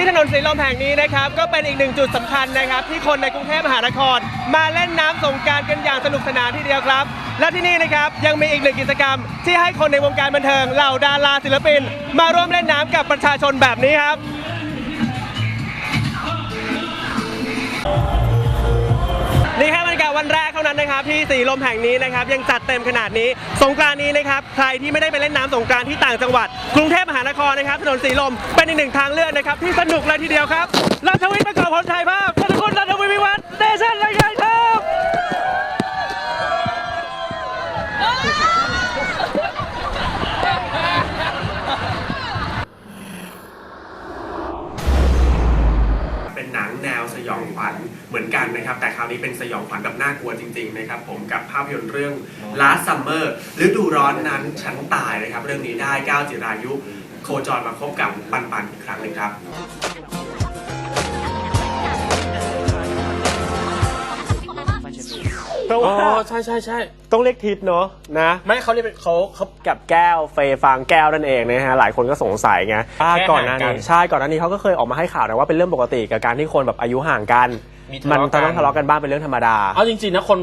ที่ถนนสีลมแห่งนี้นะครับ ก็เป็นอีกหนึ่งจุดสำคัญนะครับ ที่คนในกรุงเทพมหานคร มาเล่นน้ำสงการกันอย่างสนุกสนานทีเดียวครับ และที่นี่นะครับยังมีอีกหนึ่งกิจกรรม ที่ให้คนในวงการบันเทิงเหล่าดาราศิลปิน มาร่วมเล่นน้ำกับประชาชนแบบนี้ครับ วันแรกเท่านั้นนะครับที่สีลมแห่งนี้นะครับยังจัดเต็มขนาดนี้ สงกรานต์นี้นะครับใครที่ไม่ได้ไปเล่นน้ำสงกรานต์ที่ต่างจังหวัด กรุงเทพมหานครนะครับถนนสีลมเป็นอีกหนึ่งทางเลือกนะครับที่สนุกเลยทีเดียวครับรัชวิทย์ประกอบพลชัยภาพธนคุณรัฐวิทย์วิวัฒน์เดชนรายงานครับ เป็นหนังแนว สยองขวัญเหมือนกันนะครับ แต่คราวนี้เป็นสยองขวัญแบบน่ากลัวจริงๆนะครับผมกับภาพยนตร์เรื่อง Last Summer ฤดูร้อนนั้นฉันตายนะครับ เรื่องนี้ได้ก้าวจิรายุ โคจรมาพบกับปันปันอีกครั้งหนึ่งครับ เพราะว่าใช่ใช่ใช่ต้องเรียกทิศเนาะนะ ไม่เขาเรียกเป็นเขาเขา กับแก้วเฟยฟางแก้วนั่นเองนะฮะหลายคนก็สงสัยไงอ่าแค่ก่อนหน้าห่างกันี้นใช่ก่อนหน้านี้เขาก็เคยออกมาให้ข่าวนะว่าเป็นเรื่องปกติกับการที่คนแบบอายุห่างกัน มีมันทะเลาะกัน ต้องทะเลาะกันบ้างเป็นเรื่องธรรมดา เอาจริงๆนะคน